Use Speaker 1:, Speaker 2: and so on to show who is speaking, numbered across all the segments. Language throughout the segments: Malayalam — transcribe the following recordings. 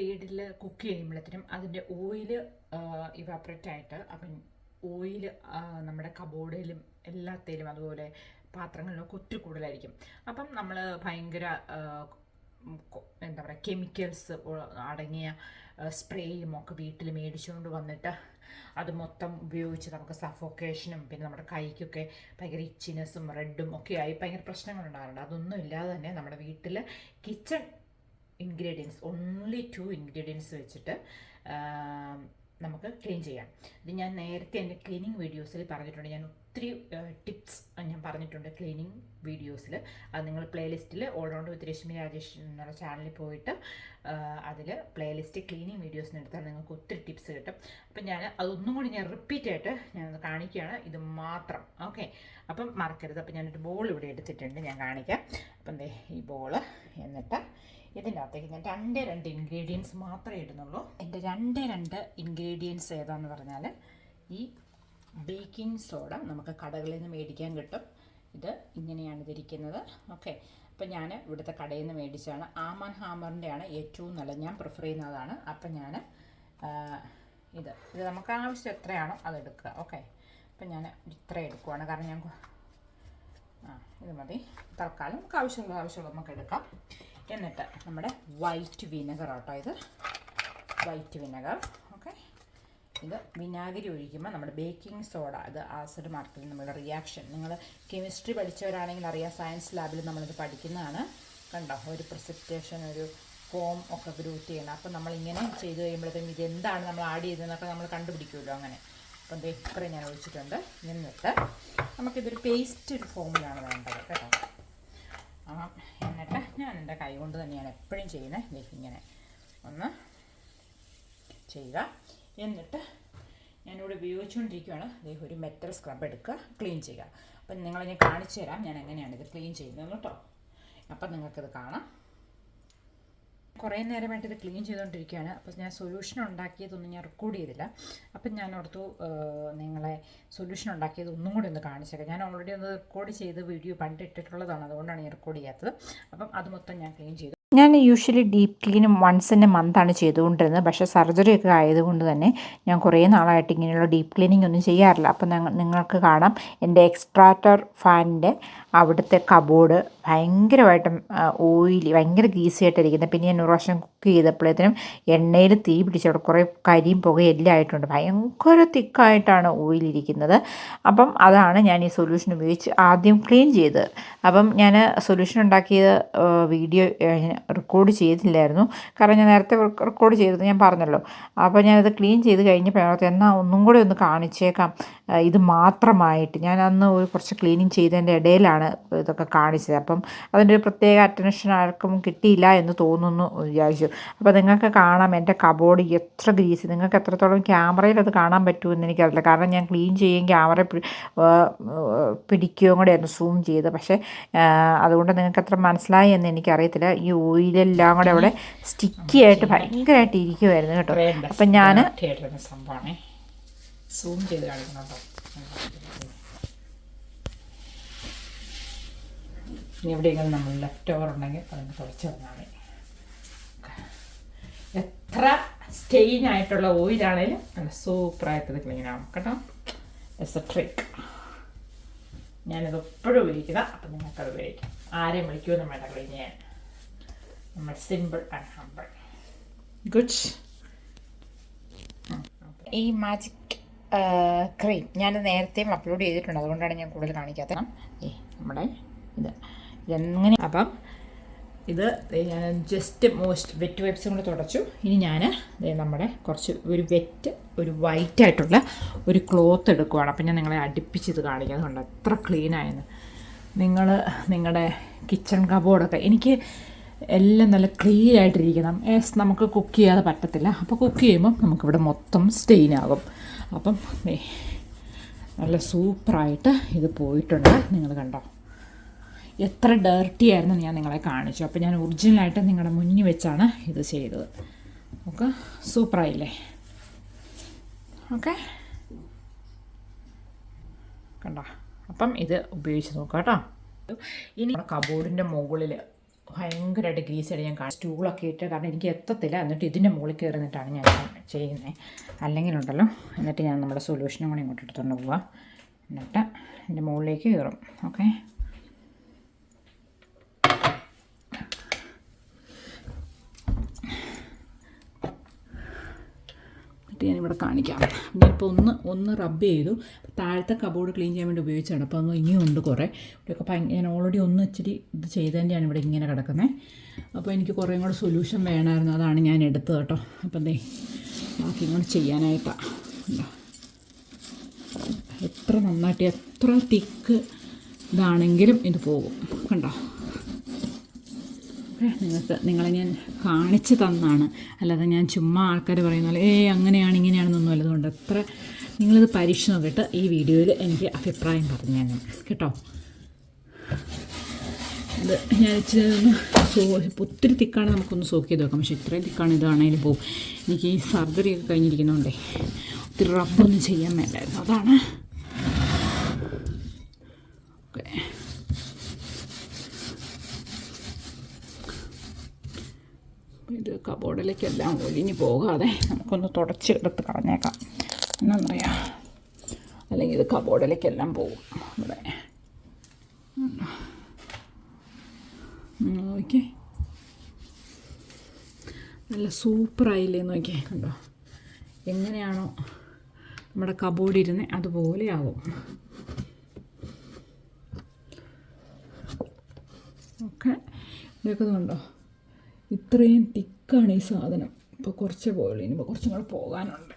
Speaker 1: വീട്ടിൽ കുക്ക് ചെയ്യുമ്പോഴത്തേനും അതിന്റെ ഓയിൽ ഇവാപ്രേറ്റ് ആയിട്ട് അപ്പം ഓയിൽ നമ്മുടെ കബോർഡിലും എല്ലാത്തിലും അതുപോലെ പാത്രങ്ങളിലൊക്കെ ഒത്തിരി കൂടുതലായിരിക്കും. അപ്പം നമ്മൾ ഭയങ്കര എന്താ പറയുക കെമിക്കൽസ് അടങ്ങിയ സ്പ്രേയും ഒക്കെ വീട്ടിൽ മേടിച്ചുകൊണ്ട് വന്നിട്ട് അത് മൊത്തം ഉപയോഗിച്ച് നമുക്ക് സഫോക്കേഷനും പിന്നെ നമ്മുടെ കൈക്കൊക്കെ ഭയങ്കര ഇച്ചിനെസ്സും റെഡും ഒക്കെ ആയി ഭയങ്കര പ്രശ്നങ്ങളുണ്ടാകാറുണ്ട് അതൊന്നും ഇല്ലാതെ തന്നെ നമ്മുടെ വീട്ടിൽ kitchen ingredients only two ingredients വെച്ചിട്ട് നമുക്ക് ക്ലീൻ ചെയ്യാം. ഇത് ഞാൻ നേരത്തെ എന്റെ ക്ലീനിങ് വീഡിയോസിൽ പറഞ്ഞിട്ടുണ്ട്. ഞാൻ ഒത്തിരി ടിപ്സ് ഞാൻ പറഞ്ഞിട്ടുണ്ട് ക്ലീനിങ് വീഡിയോസിൽ അത് നിങ്ങൾ പ്ലേലിസ്റ്റിൽ all round with Rashmi Rajesh എന്നുള്ള ചാനലിൽ പോയിട്ട് അതിൽ പ്ലേലിസ്റ്റ് ക്ലീനിങ് വീഡിയോസിന് എടുത്താൽ നിങ്ങൾക്ക് ഒത്തിരി ടിപ്സ് കിട്ടും. അപ്പം ഞാൻ അതൊന്നും കൂടി ഞാൻ റിപ്പീറ്റ് ആയിട്ട് ഞാനത് കാണിക്കുകയാണ്. ഇത് മാത്രം. ഓക്കെ. അപ്പം മറക്കരുത്. അപ്പം ഞാനൊരു ബോൾ ഇവിടെ എടുത്തിട്ടുണ്ട്. ഞാൻ കാണിക്കാം. അപ്പം ദേ ഈ ബോൾ എന്നിട്ട് ഇതിന്റെ അകത്തേക്ക് ഞാൻ രണ്ടേ രണ്ട് ഇൻഗ്രീഡിയൻസ് മാത്രമേ ഇടുന്നുള്ളൂ. എന്റെ രണ്ടേ രണ്ട് ഇൻഗ്രീഡിയൻസ് ഏതാന്ന് പറഞ്ഞാൽ ഈ ബേക്കിംഗ് സോഡ നമുക്ക് കടകളിൽ നിന്ന് മേടിക്കാൻ കിട്ടും. ഇത് ഇങ്ങനെയാണ് ഇതിരിക്കുന്നത്. ഓക്കെ. അപ്പം ഞാൻ ഇവിടുത്തെ കടയിൽ നിന്ന് മേടിച്ചാണ് ആമൻ ഹാമറിന്റെ ആണ് ഏറ്റവും നല്ലത് ഞാൻ പ്രിഫർ ചെയ്യുന്നതാണ്. അപ്പം ഞാൻ ഇത്. ഇത് നമുക്ക് ആവശ്യം എത്രയാണോ അതെടുക്കുക ഓക്കെ. അപ്പം ഞാൻ ഇത്ര എടുക്കുവാണ്. കാരണം ഞാൻ ആ ഇത് മതി. തൽക്കാലം നമുക്ക് ആവശ്യമുള്ള ആവശ്യമുള്ള നമുക്ക് എടുക്കാം. എന്നിട്ട് നമ്മുടെ വൈറ്റ് വിനെഗർ ആട്ടോ ഇത്. White vinegar. ഇത് വിനാഗിരി ഒഴിക്കുമ്പോൾ നമ്മുടെ ബേക്കിംഗ് സോഡ ഇത് ആസിഡ് മാർക്കിൽ നമ്മുടെ റിയാക്ഷൻ നിങ്ങൾ കെമിസ്ട്രി പഠിച്ചവരാണെങ്കിൽ അറിയാം സയൻസ് ലാബിൽ നമ്മളിത് പഠിക്കുന്നതാണ്. കണ്ടോ? ഒരു പ്രസിപ്റ്റേഷൻ ഒരു ഫോം ഒക്കെ ഗ്രൂത്ത് ചെയ്യണം. അപ്പം നമ്മളിങ്ങനെ ചെയ്ത് കഴിയുമ്പോഴത്തേക്കും ഇതെന്താണ് നമ്മൾ ആഡ് ചെയ്തതെന്നൊക്കെ നമ്മൾ കണ്ടുപിടിക്കുമല്ലോ അങ്ങനെ. അപ്പം ദേ ഇത്രയും ഞാൻ ഒഴിച്ചിട്ടുണ്ട്. എന്നിട്ട് നമുക്കിതൊരു പേസ്റ്റ് ഒരു ഫോമിലാണ് വേണ്ടത് കേട്ടോ. ആ എന്നിട്ട് ഞാൻ എന്റെ കൈ കൊണ്ട് തന്നെയാണ് എപ്പോഴും ചെയ്യുന്നത്. ഇങ്ങനെ ഒന്ന് ചെയ്യുക. എന്നിട്ട് ഞാനിവിടെ ഉപയോഗിച്ചുകൊണ്ടിരിക്കുകയാണ് ദേ ഒരു മെറ്റൽ സ്ക്രബ് എടുക്കുക ക്ലീൻ ചെയ്യുക. അപ്പം നിങ്ങളെ ഞാൻ കാണിച്ചു തരാം. ഞാൻ എങ്ങനെയാണ് ഇത് ക്ലീൻ ചെയ്യുന്നത് കേട്ടോ. അപ്പം നിങ്ങൾക്കിത് കാണാം. കുറേ നേരമായിട്ട് ഇത് ക്ലീൻ ചെയ്തുകൊണ്ടിരിക്കുകയാണ്. അപ്പോൾ ഞാൻ സൊല്യൂഷൻ ഉണ്ടാക്കിയതൊന്നും ഞാൻ റെക്കോർഡ് ചെയ്തില്ല. അപ്പം ഞാൻ ഓർത്തു നിങ്ങളെ സൊല്യൂഷൻ ഉണ്ടാക്കിയത് ഒന്നും കൂടി ഒന്ന് കാണിച്ചേക്കാം. ഞാൻ ഓൾറെഡി ഒന്ന് റെക്കോർഡ് ചെയ്ത് വീഡിയോ പണ്ടിട്ടിട്ടുള്ളതാണ്. അതുകൊണ്ടാണ് ഞാൻ റെക്കോർഡ് ചെയ്യാത്തത്. അപ്പം അത് മൊത്തം ഞാൻ ക്ലീൻ ചെയ്തു.
Speaker 2: ഞാൻ യൂഷ്വലി ഡീപ്പ് ക്ലീനും വൺസ് ഇൻ എ മന്താണ് ചെയ്തുകൊണ്ടിരുന്നത്. പക്ഷേ സർജറി ഒക്കെ ആയതുകൊണ്ട് തന്നെ ഞാൻ കുറേ നാളായിട്ട് ഇങ്ങനെയുള്ള ഡീപ്പ് ക്ലീനിങ് ഒന്നും ചെയ്യാറില്ല. അപ്പോൾ നിങ്ങൾക്ക് കാണാം. എന്റെ എക്സ്ട്രാറ്റർ ഫാനിന്റെ അവിടുത്തെ കബോർഡ് ഭയങ്കരമായിട്ടും ഓയിലി ഭയങ്കര ഗീസി ആയിട്ടിരിക്കുന്നത് പിന്നെ ഞാൻ ഒരു പ്രാവശ്യം കുക്ക് ചെയ്തപ്പോഴത്തേനും എണ്ണയിൽ തീ പിടിച്ച് അവിടെ കുറേ കരിയും പുകയും എല്ലാം ആയിട്ടുണ്ട്. ഭയങ്കര തിക്കായിട്ടാണ് ഓയിലിരിക്കുന്നത് അപ്പം അതാണ് ഞാൻ ഈ സൊല്യൂഷൻ ഉപയോഗിച്ച് ആദ്യം ക്ലീൻ ചെയ്തത് അപ്പം ഞാൻ സൊല്യൂഷൻ ഉണ്ടാക്കിയത് വീഡിയോ റെക്കോർഡ് ചെയ്തില്ലായിരുന്നു. കാരണം ഞാൻ നേരത്തെ റെക്കോർഡ് ചെയ്തത് ഞാൻ പറഞ്ഞല്ലോ. അപ്പോൾ ഞാനത് ക്ലീൻ ചെയ്ത് കഴിഞ്ഞപ്പോൾ എന്നാൽ ഒന്നും കൂടി ഒന്ന് കാണിച്ചേക്കാം. ഇത് മാത്രമായിട്ട്. ഞാൻ അന്ന് ഒരു കുറച്ച് ക്ലീനിങ് ചെയ്തതിന്റെ ഇടയിലാണ് ഇതൊക്കെ കാണിച്ചത്. അപ്പം അതിന്റെ ഒരു പ്രത്യേക അറ്റൻഷൻ ആർക്കും കിട്ടിയില്ല എന്ന് തോന്നുന്നു വിചാരിച്ചു. അപ്പോൾ നിങ്ങൾക്ക് കാണാം എന്റെ കബോർഡ് എത്ര ഗ്രീസ് നിങ്ങൾക്ക് എത്രത്തോളം ക്യാമറയിൽ അത് കാണാൻ പറ്റുമെന്ന് എനിക്കറിയില്ല. കാരണം ഞാൻ ക്ലീൻ ചെയ്യും ക്യാമറ പിടിക്കുകയും കൂടെ ആയിരുന്നു സൂം ചെയ്ത്. പക്ഷേ അതുകൊണ്ട് നിങ്ങൾക്ക് എത്ര മനസ്സിലായി എന്ന് എനിക്കറിയത്തില്ല. ഈ ഓയിലെല്ലാം കൂടെ അവിടെ സ്റ്റിക്കി ആയിട്ട് ഭയങ്കരമായിട്ട് ഇരിക്കുമായിരുന്നു കേട്ടോ. അപ്പം ഞാൻ
Speaker 1: സംഭവമാണേ. സൂം ചെയ്ത് കാണിക്കുന്നുണ്ടോ ഇനി എവിടെയെങ്കിലും നമ്മൾ ലെഫ്റ്റ് ഓവർ ഉണ്ടെങ്കിൽ അതൊന്ന് തുളച്ച് തന്നാൽ മതി. എത്ര സ്റ്റെയിൻ ആയിട്ടുള്ള ഓയിലാണേലും നല്ല സൂപ്പറായിട്ട് ഇത് ക്ലീൻ ആവും കേട്ടോ. എസ് എ ട്രിക്ക് ഞാനിത് എപ്പോഴും ഉപയോഗിക്കുക അപ്പം നിങ്ങൾക്കത് ഉപയോഗിക്കാം. ആരെയും വിളിക്കുമെന്നും വേണ്ട ക്ലീൻ ചെയ്യാൻ. നമ്മൾ സിമ്പിൾ ആൻഡ് ഹമ്പിൾ ഗുഡ്
Speaker 2: ഈ മാജിക് ക്രീം ഞാൻ നേരത്തെയും അപ്ലോഡ് ചെയ്തിട്ടുണ്ട്. അതുകൊണ്ടാണ് ഞാൻ കൂടുതൽ കാണിക്കാത്തത്.
Speaker 1: ഈ നമ്മുടെ ഇത്. ഇതെങ്ങനെ അപ്പം ഇത് ഞാൻ ജസ്റ്റ് മോസ്റ്റ് വെറ്റ് വൈപ്സും കൂടെ തുടച്ചു. ഇനി ഞാൻ നമ്മുടെ കുറച്ച് ഒരു വെറ്റ് ഒരു വൈറ്റ് ആയിട്ടുള്ള ഒരു ക്ലോത്ത് എടുക്കുവാണ്. അപ്പം ഞാൻ നിങ്ങളെ അടുപ്പിച്ചിത് കാണിക്കാം. എത്ര ക്ലീനായെന്ന് നിങ്ങൾ നിങ്ങളുടെ കിച്ചൺ കബോർഡൊക്കെ എനിക്ക് എല്ലാം നല്ല ക്ലീൻ ആയിട്ടിരിക്കണം. യെസ് നമുക്ക് കുക്ക് ചെയ്യാതെ പറ്റത്തില്ല. അപ്പോൾ കുക്ക് ചെയ്യുമ്പം നമുക്കിവിടെ മൊത്തം സ്റ്റെയിൻ ആകും. അപ്പം നല്ല സൂപ്പറായിട്ട് ഇത് പോയിട്ടുണ്ട്. നിങ്ങൾ കണ്ടോ? എത്ര ഡേർട്ടി ആയിരുന്നു ഞാൻ നിങ്ങളെ കാണിച്ചു. അപ്പോൾ ഞാൻ ഒറിജിനലായിട്ട് നിങ്ങളുടെ മുന്നിൽ വെച്ചാണ് ഇത് ചെയ്തത്. ഓക്കെ? സൂപ്പറായില്ലേ ഓക്കെ? കണ്ടോ? അപ്പം ഇത് ഉപയോഗിച്ച് നോക്കാം കേട്ടോ. ഇനി കബോർഡിന്റെ മുകളിൽ ഭയങ്കരമായിട്ട് ഗ്രീസായിട്ട് ഞാൻ കാണും സ്റ്റൂളൊക്കെ ഇട്ട് കാരണം എനിക്ക് എത്തത്തില്ല. എന്നിട്ട് ഇതിന്റെ മുകളിൽ കയറി നിന്നിട്ടാണ് ഞാൻ ചെയ്യുന്നത് അല്ലെങ്കിലുണ്ടല്ലോ എന്നിട്ട് ഞാൻ നമ്മുടെ സൊല്യൂഷനും കൂടി ഇങ്ങോട്ട് എടുത്തുകൊണ്ട് പോവാം. എന്നിട്ട് ഇതിന്റെ മുകളിലേക്ക് കയറും. ഓക്കെ? എന്നിട്ട് ഞാനിവിടെ കാണിക്കാം. ഞാനിപ്പോൾ ഒന്ന് ഒന്ന് റബ്ബ് ചെയ്തു. താഴത്തെ കബോർഡ് ക്ലീൻ ചെയ്യാൻ വേണ്ടി ഉപയോഗിച്ചാണ്. അപ്പോൾ അതൊന്നും ഇനിയും ഉണ്ട് കുറേ. ഇവിടെയൊക്കെ ഭയങ്കര ഞാൻ ഓൾറെഡി ഒന്ന് ഇച്ചിരി ഇത് ചെയ്തതിന്റെയാണ് ഇവിടെ ഇങ്ങനെ കിടക്കുന്നത് അപ്പോൾ എനിക്ക് കുറേ കൂടെ സൊല്യൂഷൻ വേണമായിരുന്നു. അതാണ് ഞാൻ എടുത്തത് കേട്ടോ. അപ്പം ദേ ബാക്കി ഇങ്ങോട്ട് ചെയ്യാനായിട്ടാണ്? എത്ര നന്നായിട്ട് എത്ര തിക്ക് ഇതാണെങ്കിലും ഇത് പോകും. കണ്ടോ? നിങ്ങൾക്ക് നിങ്ങളെ ഞാൻ കാണിച്ചു തന്നാണ്. അല്ലാതെ ഞാൻ ചുമ്മാ ആൾക്കാർ പറയുന്ന പോലെ ഏ അങ്ങനെയാണ് ഇങ്ങനെയാണെന്നൊന്നും അല്ലതുകൊണ്ട് എത്ര നിങ്ങളിത് പരീക്ഷ നോക്കിയിട്ട് ഈ വീഡിയോയിൽ എനിക്ക് അഭിപ്രായം പറഞ്ഞു തന്നെ കേട്ടോ? ഇത് ഞാൻ സോ ഒത്തിരി തിക്കാണ് നമുക്കൊന്ന് സോക്ക് ചെയ്ത് വെക്കാം. പക്ഷേ ഇത്രയും തിക്കാണ് ഇതാണെങ്കിലും പോവും. എനിക്ക് ഈ സർജറി ഒക്കെ കഴിഞ്ഞിരിക്കുന്നതുകൊണ്ടേ ഒത്തിരി റബ്ബൊന്നും ചെയ്യാൻ വേണ്ടായിരുന്നു അതാണ്. ഓക്കെ. ഇത് കബോർഡിലേക്കെല്ലാം ഒലിഞ്ഞു പോകാതെ നമുക്കൊന്ന് തുടച്ച് എടുത്ത് കളഞ്ഞേക്കാം എന്നറിയാം അല്ലെങ്കിൽ ഇത് കബോർഡിലേക്കെല്ലാം പോകും. ഇവിടെ. നോക്കിയേ നല്ല സൂപ്പറായില്ലേ നോക്കിയേ കണ്ടോ? എങ്ങനെയാണോ നമ്മുടെ കബോർഡ് ഇരുന്ന് അതുപോലെ ആവും. ഓക്കെ. ഇതൊക്കെ കണ്ടോ? ഇത്രയും തിക്കാണ് ഈ സാധനം. ഇപ്പോൾ കുറച്ച് പോയുള്ളൂ. ഇനിയിപ്പോൾ കുറച്ചും കൂടെ പോകാനുണ്ട്.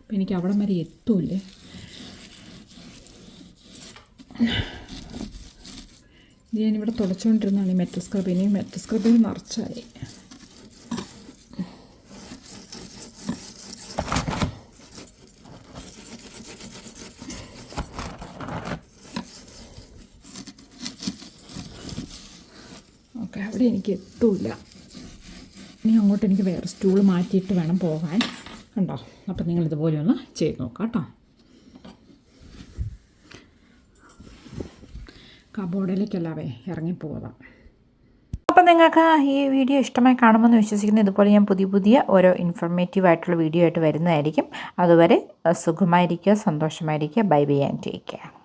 Speaker 1: അപ്പോൾ എനിക്ക് അവിടം വരെ എത്തൂല്ലേ? ഞാനിവിടെ തുടച്ചുകൊണ്ടിരുന്നതാണ് ഈ മെറ്റൽ സ്ക്രബ് ഇനി മെറ്റൽ സ്ക്രബിൽ നിറച്ചായി. ഓക്കെ അവിടെ എനിക്ക് എത്തൂല ഇനി അങ്ങോട്ട് എനിക്ക് വേറെ സ്റ്റൂൾ മാറ്റിയിട്ട് വേണം പോകാൻ. കണ്ടോ? അപ്പം നിങ്ങൾ ഇതുപോലെ ഒന്ന് ചെയ്ത് നോക്കാം കേട്ടോ. കബോർഡിലേക്കല്ലാവേ ഇറങ്ങിപ്പോകാം
Speaker 2: അപ്പം നിങ്ങൾക്ക് ഈ വീഡിയോ ഇഷ്ടമായി കാണുമെന്ന് വിശ്വസിക്കുന്നു. ഇതുപോലെ ഞാൻ പുതിയ പുതിയ ഓരോ ഇൻഫർമേറ്റീവ് ആയിട്ടുള്ള വീഡിയോ ആയിട്ട് വരുന്നതായിരിക്കും. അതുവരെ സുഖമായിരിക്കുക സന്തോഷമായിരിക്കുക. Bye bye and take care